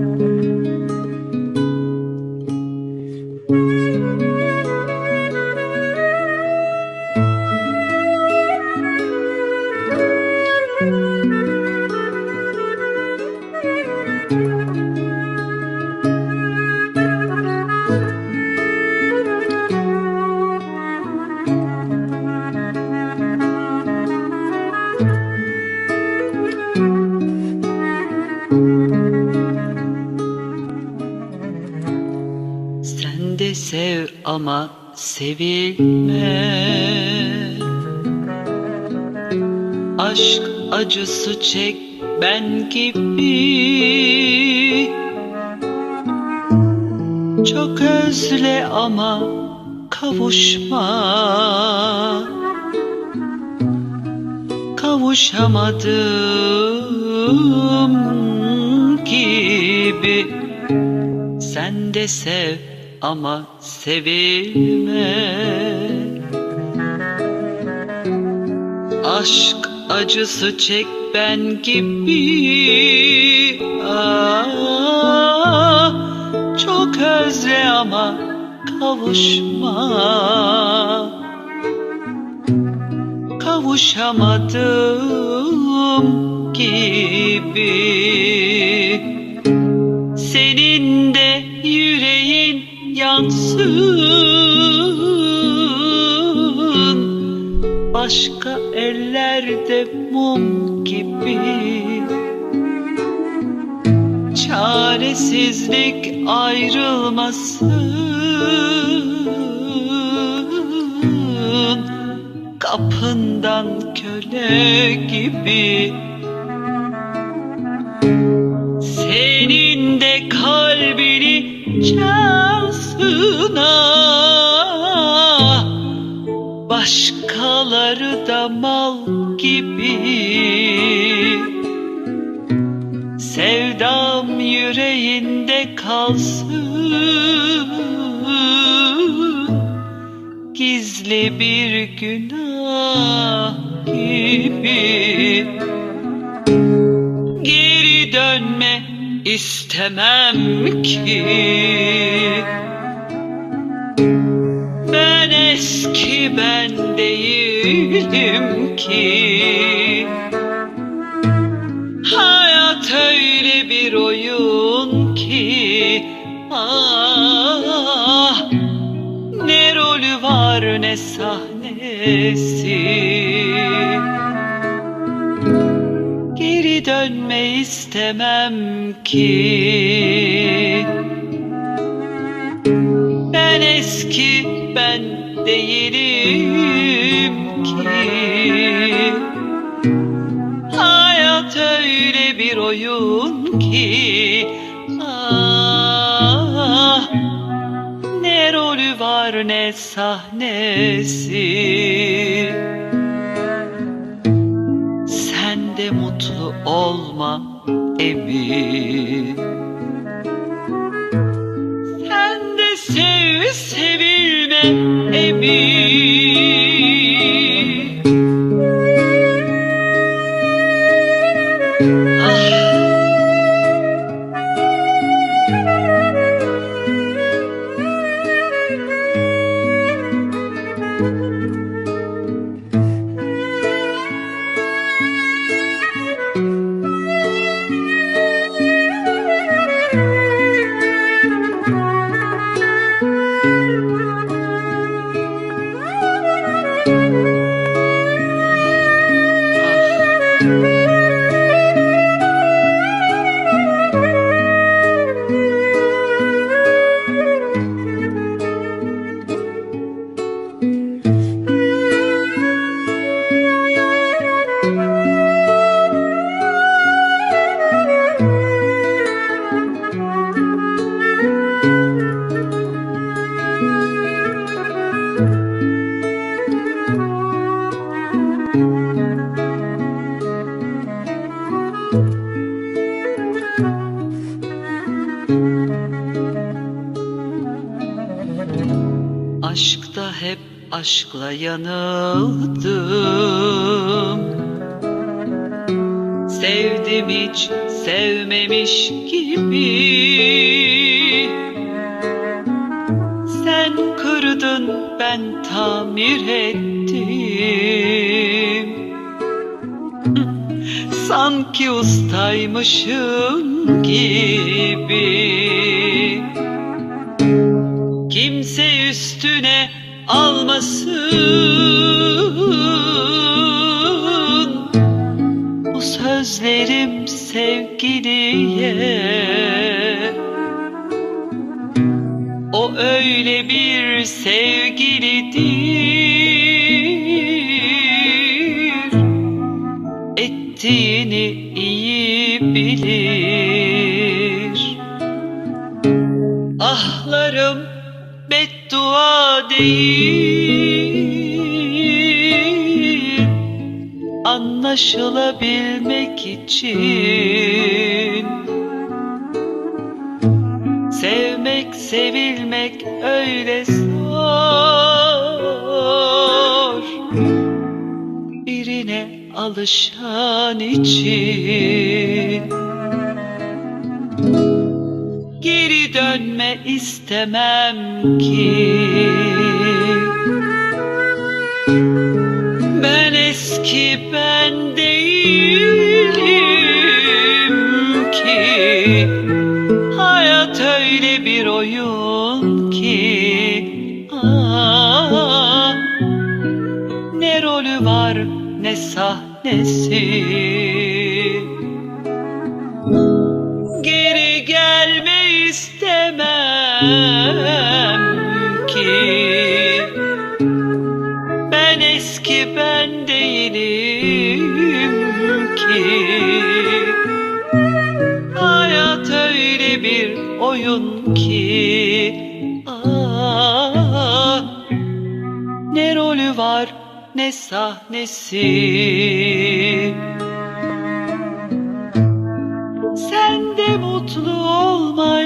Música sev ama sevilme. Aşk acısı çek ben gibi. Çok özle ama kavuşma. Kavuşamadım gibi Sen de sev ama sevilme. Aşk acısı çek ben gibi. Ah, Çok özle ama kavuşma. Kavuşamadım gibi. Senin de Başka ellerde mum gibi. Çaresizlik ayrılmasın. Kapından köle gibi. Senin de kalbini çalsın ah Başkaları da mal gibi. Sevdam yüreğinde kalsın. Gizli bir günah gibi. Geri dönme istemem ki sahnesi. Geri dönme istemem ki. Ben eski ben değilim ki. Hayat öyle bir oyun rolü var ne sahnesi. Sen de mutlu olma emin Sen de sev sevilme emin aşkla yanıldım. Sevdim hiç sevmemiş gibi. Sen kırdın ben tamir ettim. Sanki ustaymışım gibi. Kimse üstüne almasın. Bu sözlerim sevgiliye. O öyle bir sevgilidir. Ettiğini iyi bilir değil Anlaşılabilmek için. Sevmek, sevilmek öyle zor. Birine alışan için. Geri dönme istemem ki ne sahnesi? Geri gelme istemem ki. Ben eski ben değilim ki. Hayat öyle bir oyun ki ne sahnesi? Sen de mutlu olma